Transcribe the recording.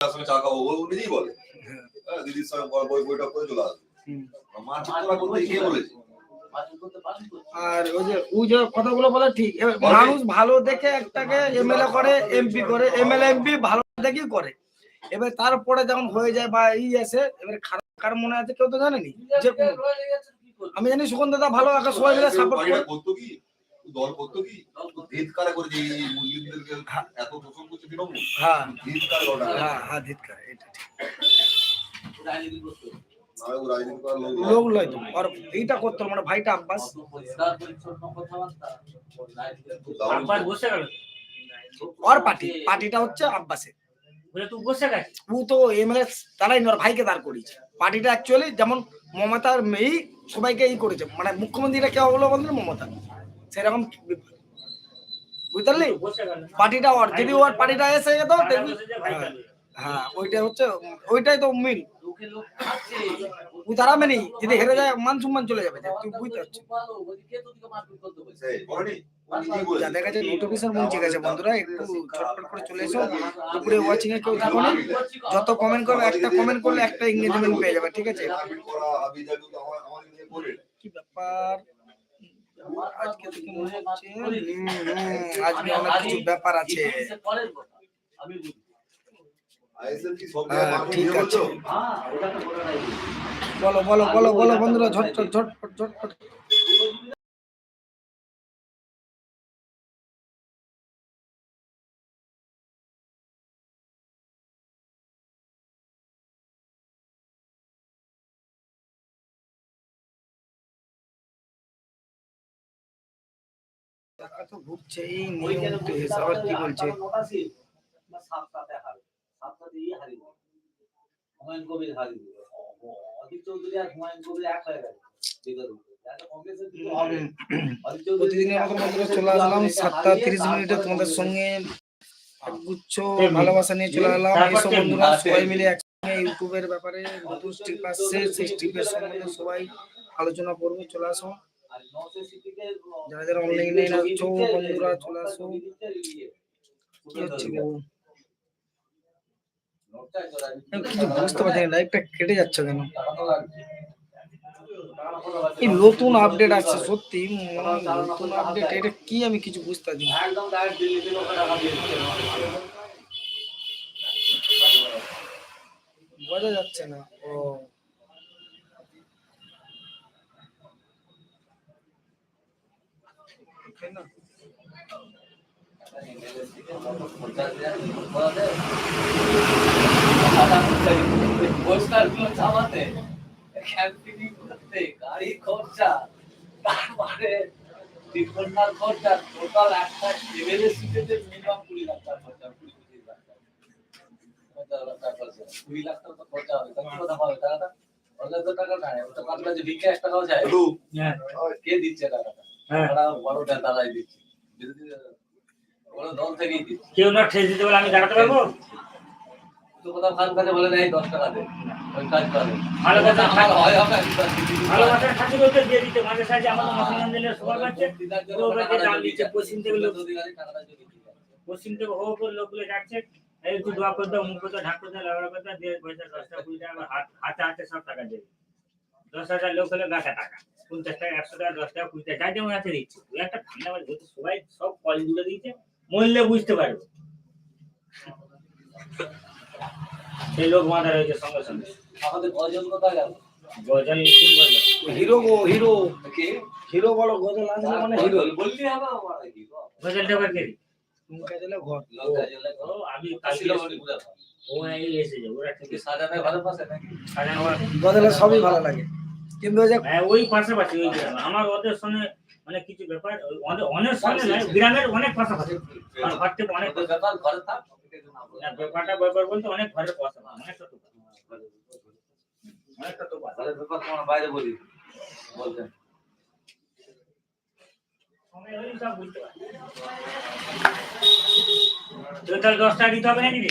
তার সঙ্গে চা খাব ও নিজেই বলে। হ্যাঁ, দিদির সঙ্গে বই- বই বইটা করে চলে আসবে। হুম। মার করতে কে বলেছে? আর ওই যে ওই যে কথাগুলো বলে ঠিক মানুষ ভালো দেখে একটাকে এমএলএ করে এমপি করে এমএলএ এমপি ভালো দেখেই করে। এবার তারপরে যখন হয়ে যায় বা ই আসে এবার খারাপ কার মনে আছে কেউ তো জানেনি? যে আমি জানি সুগন্ধ দাদা ভালো একটা সবাই মিলে সাপোর্ট করে। করতো কি? দল করতো কি? ধিৎকারে করে যে মুসলিমদেরকে এত শোষণ করছে তৃণমূল হ্যাঁ। ধিৎকার হ্যাঁ হ্যাঁ ধিৎকার এটা ঠিক। রাজনীতি লোক লয় তো আর এইটা করতো মানে ভাইটা আব্বাস। ওর পার্টি পার্টিটা হচ্ছে আব্বাসের। বলে তুই ও তো এমএলএ তারাই ওর ভাইকে দাঁড় করিয়েছে। পার্টিটা অ্যাকচুয়ালি যেমন মমতার মেয়েই সবাইকে ই করেছে। মানে মুখ্যমন্ত্রীরা কেউ হলো বলতে মমতা? সেরকম বুঝতে পার্টিটা ওর যদি ওর পার্টিটা এসে যেত হ্যাঁ। হ্যাঁ ওইটাই হচ্ছে ওইটাই তো দাঁড়াবে নেই যদি হেরে যায় মান সম্মান চলে যাবে তুই বুঝতে পারছিস। যাদের কাছে নোটিফিকেশন পৌঁছে গেছে বন্ধুরা একটু ঝটপট করে চলে এসো দুপুরে ওয়াচিং এ কেউ থাকো না যত কমেন্ট করবে একটা কমেন্ট করলে একটা এঙ্গেজমেন্ট পেয়ে যাবে ঠিক আছে। কি ব্যাপার আজকে থেকে মনে হচ্ছে আজকে অনেক কিছু ব্যাপার আছে। হ্যাঁ, ঠিক আছে। বলো বলো বলো বলো বন্ধুরা ঝটপট ঝটপট ঝটপট। তোমাদের সঙ্গে ভালোবাসা নিয়ে চলে এলাম। এইসব বন্ধুরা সবাই মিলে একসঙ্গে ইউটিউবের ব্যাপারে নতুন স্ট্রিপ আসছে, সেই স্ট্রিপের সম্বন্ধে সবাই আলোচনা করব, চলে আসো। যারা যারা অনলাইনে আছো বন্ধুরা চলে আসো কি বুঝতে পারছি না লাইভটা কেটে যাচ্ছে কেন? এই নতুন আপডেট আসছে সত্যি নতুন আপডেট এটা কি আমি কিছু বুঝতে পারছি একদম ডাইরেক্ট দিল্লিতে লোকে টাকা দিয়ে বোঝা যাচ্ছে না ও। পোস্টারগুলো ছাপাতে ক্যাম্পিং করতে গাড়ি খরচা তারপরে তিন খরচা টোটাল একটা এমএলএ সিটেতে মিনিমাম কুড়ি লাখ টাকা খরচা কুড়ি লাখ টাকা টাকা খরচা কুড়ি লাখ টাকা তো খরচা হবে তাহলে কথা হবে টাকাটা তো টাকা নাই ওটা কার কাছে ভিক্ষা এক টাকাও যায় কে দিচ্ছে টাকাটা হ্যাঁ। কেউ না ঠেস দিতে বলে আমি দাঁড়াতে পারব? কোথাও খান কাজে বলে নেই দশ টাকা দে ওই কাজ করে ভালো কথা আমার হয় হবে আমি তো দিতে ভালো কথা ঠাকুর ওকে দিয়ে দিতে। মাঝে সাঝে আমাদের মুসলমান দিলে সবার কাছে ওকে দাম দিচ্ছে পশ্চিম থেকে লোক। পশ্চিম থেকে করে লোকগুলো যাচ্ছে এই একটু দোয়া করে দাও মুখ করে ঢাক করে দাও লাউড়া করে পয়সা দশটা কুড়ি টাকা হাত হাতে হাতে সব টাকা দেবে। দশ হাজার লোক হলে গাছে টাকা। পঞ্চাশ টাকা একশো টাকা দশ টাকা কুড়ি টাকা যার যেমন হাতে দিচ্ছে। ওই একটা ঠান্ডা বাড়ি যেহেতু সবাই সব কলগুলো দিয়েছে মূল্যে বুঝতে পারবে। সেই লোক মাথা রয়েছে সঙ্গে সঙ্গে। আমাদের গজল কোথায় গেল? হিরো গো হিরো। হিরো বলো গজল আসলে মানে হিরো। বললি হবে আমার গজলটা গজলে ও আমি কালকে কাশিলা বলি এসেছি। পুরা ও এই এসেছে ওরা ঠিক সাজাতে ভালো পাশে আমার গজলে সবই ভালো লাগে। কিন্তু ওই যে হ্যাঁ ওই পাশাপাশি ওই আমার ওদের সঙ্গে মানে কিছু ব্যাপার অনেক অনেক সঙ্গে নয় গ্রামের অনেক পাশাপাশি। মানে ঘর থেকে অনেক ব্যাপার ঘরে থাক ব্যাপারটা ব্যাপার বলতে অনেক ঘরের পাশাপাশি অনেকটা তো অনেকটা তো ব্যাপার তোমার বাইরে বলি। তাহলে দশটা দিতে হবে নাকি?